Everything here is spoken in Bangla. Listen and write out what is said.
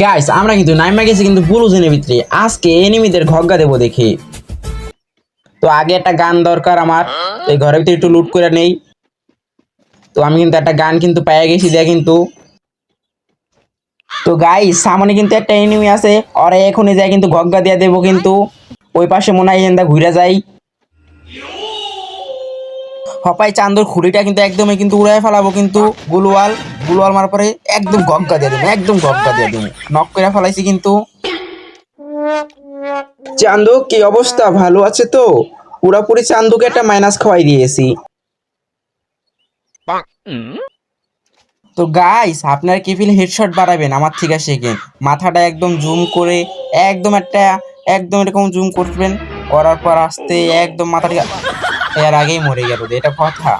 গাইস আমরা কিন্তু নাইমা গেছি কিন্তু বুলুজেনের ভিতরে আজকে এনিমিদের ঘগ্গা দেবো দেখি। তো আগে একটা গান দরকার আমার। এই ঘরের ভিতরে একটু লুট করে নেই। তো আমি কিন্তু একটা গান কিন্তু পেয়ে গেছি দেখ কিন্তু। তো গাইস সামনে কিন্তু একটা এনিমি আছে। আর এখনই যায় কিন্তু ঘগ্গা দিয়ে দেবো কিন্তু। ওই পাশে মনে হয় ঘুরে যাই। হপাই চান্দর খুঁড়িটা কিন্তু একদমই কিন্তু উড়াই ফেলাবো কিন্তু গুলওয়াল গুলওয়াল মারার পরে একদম গগ্গা দিয়ে দেবো একদম গগ্গা দিয়ে দেবো। নক করে ফেলাইছি কিন্তু। চান্দু কি অবস্থা? ভালো আছে তো? পুরাপুরি চান্দুকে একটা মাইনাস খাওয়াই দিয়েছি। তো গাইস আপনার কি ফিল হেডশট বাড়াবেন? আমার থেকে শেখেন মাথাটা একদম জুম করে একদম একটা একদম এরকম জুম করবেন করার পর আসতে একদম মাথাটা এর আগেই মরে গেল এটা কথা।